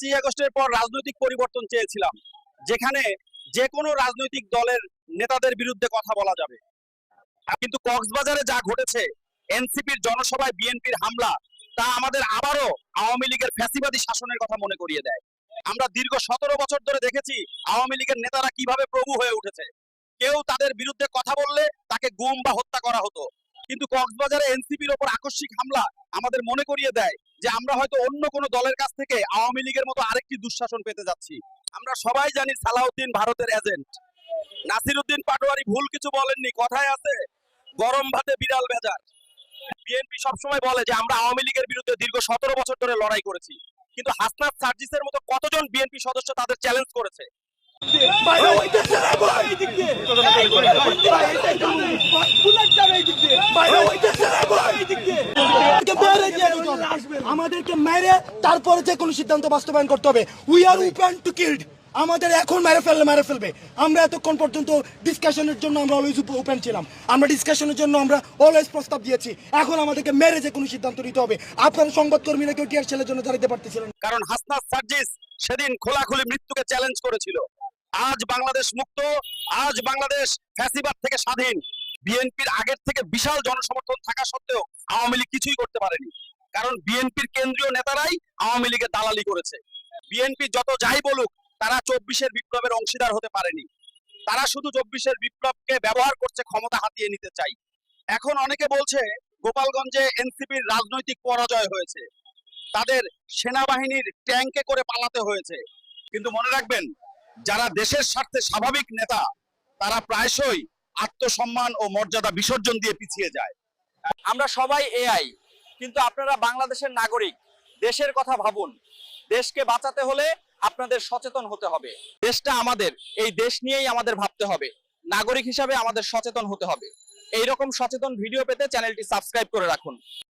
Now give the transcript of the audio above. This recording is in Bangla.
পাঁচই আগস্টের পর রাজনৈতিক পরিবর্তন চেয়েছিলাম, যেখানে যে কোনো রাজনৈতিক দলের নেতাদের বিরুদ্ধে কথা বলা যাবে। কিন্তু কক্সবাজারে যা ঘটেছে, এনসিপির জনসভায় বিএনপির হামলা, তা আমাদের আবারও আওয়ামী লীগের ফ্যাসিবাদী শাসনের কথা মনে করিয়ে দেয়। আমরা দীর্ঘ সতেরো বছর ধরে দেখেছি আওয়ামী লীগের নেতারা কীভাবে প্রভু হয়ে উঠেছে। কেউ তাদের বিরুদ্ধে কথা বললে তাকে গুম বা হত্যা করা হতো। কিন্তু কক্সবাজারে এনসিপির ওপর আকস্মিক হামলা আমাদের মনে করিয়ে দেয় যে আমরা হয়তো অন্য কোনো দলের কাছ থেকে আওয়ামী লীগের মতো আরেকটি দুঃশাসন পেতে যাচ্ছি। আমরা সবাই জানি সালাউদ্দিন ভারতের এজেন্ট নাসিরউদ্দিন পাটোয়ারি ভুল কিছু বলেননি কথায় আছে গরম ভাতে বিড়াল বেজার বিএনপি সবসময় বলে যে আমরা আওয়ামী লীগের বিরুদ্ধে দীর্ঘ সতেরো বছর ধরে লড়াই করেছি। কিন্তু হাসনাত সার্জিসের মতো কতজন বিএনপি সদস্য তাদের চ্যালেঞ্জ করেছে? আমাদেরকে মেরে তারপরে যে কোনো সিদ্ধান্ত বাস্তবায়ন করতে হবে। We are open to killed আমাদের এখন মেরে ফেললে মেরে ফেলবে। আমরা এতক্ষণ পর্যন্ত ডিসকাশনের জন্য আমরা অলওয়েজ ওপেন ছিলাম। আমরা ডিসকাশনের জন্য আমরা অলওয়েজ প্রস্তাব দিয়েছি। এখন আমাদেরকে মেরে যে কোনো সিদ্ধান্ত নিতে হবে। আপনারা সংবাদকর্মীরা কেউ টিয়ার ছেলের জন্য দাঁড়াতে পারতেছিলেন কারণ হাসনাত সার্জিস সেদিন খোলাখুলি মৃত্যুকে চ্যালেঞ্জ করেছিল। আজ বাংলাদেশ মুক্ত আজ বাংলাদেশ ফ্যাসিবাদ থেকে স্বাধীন। বিএনপির আগের থেকে বিশাল জনসমর্থন থাকা সত্ত্বেও আওয়ামী লীগ কিছুই করতে পারেনি। কারণ বিএনপির কেন্দ্রীয় নেতারাই আওয়ামী লীগের দালালি করেছে। বিএনপি যত যাই বলুক, তারা চব্বিশের বিপ্লবের অংশীদার হতে পারেনি। তারা শুধু চব্বিশের বিপ্লবকে ব্যবহার করছে, ক্ষমতা হাতিয়ে নিতে চাই। এখন অনেকে বলছে, গোপালগঞ্জে এনসিপির রাজনৈতিক পরাজয় হয়েছে। তাদের সেনাবাহিনীর ট্যাঙ্কে করে পালাতে হয়েছে। কিন্তু মনে রাখবেন, যারা দেশের স্বার্থে স্বাভাবিক নেতা, তারা প্রায়শই আত্মসম্মান ও মর্যাদা বিসর্জন দিয়ে পিছিয়ে যায়। আমরা সবাই এআই, কিন্তু আপনারা বাংলাদেশের নাগরিক, দেশের কথা ভাবুন। দেশকে বাঁচাতে হলে আপনাদের সচেতন হতে হবে। দেশটা আমাদের, এই দেশ নিয়েই আমাদের ভাবতে হবে। নাগরিক হিসাবে আমাদের সচেতন হতে হবে। এইরকম সচেতন ভিডিও পেতে চ্যানেলটি সাবস্ক্রাইব করে রাখুন।